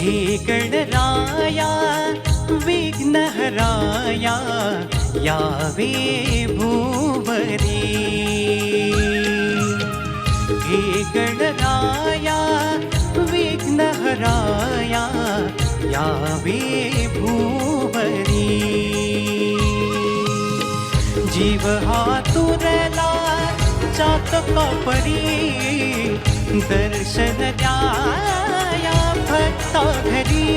हे गणराया विघ्नहराया यावे भूवरी. हे गणराया विघ्नहराया यावे भूवरी. जीव हा तुरला चातका पापरी दर्शन द्या. सागरी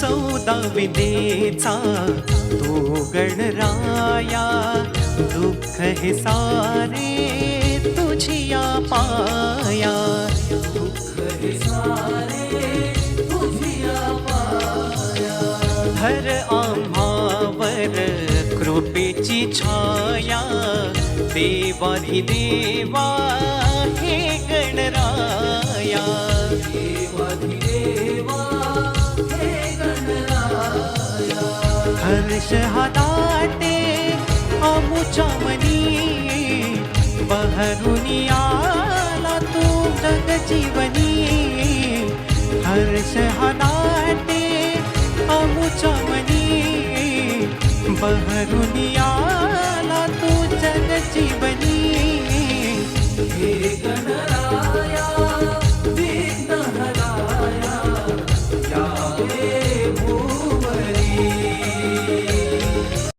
चौदा विदेचा तो गणराया दुःख हे सारे तुझिया पाया दुःख हे सारे तुझिया पाया. हर आम्हावर कृपेची छाया देवाधि देवा हे शहादाते अमुच्या मनी बहरुनी आला तू जग जीवनी। हर्ष हदाते अमुच्या चमनी बहरुनी आला तू जग जीवनी। हे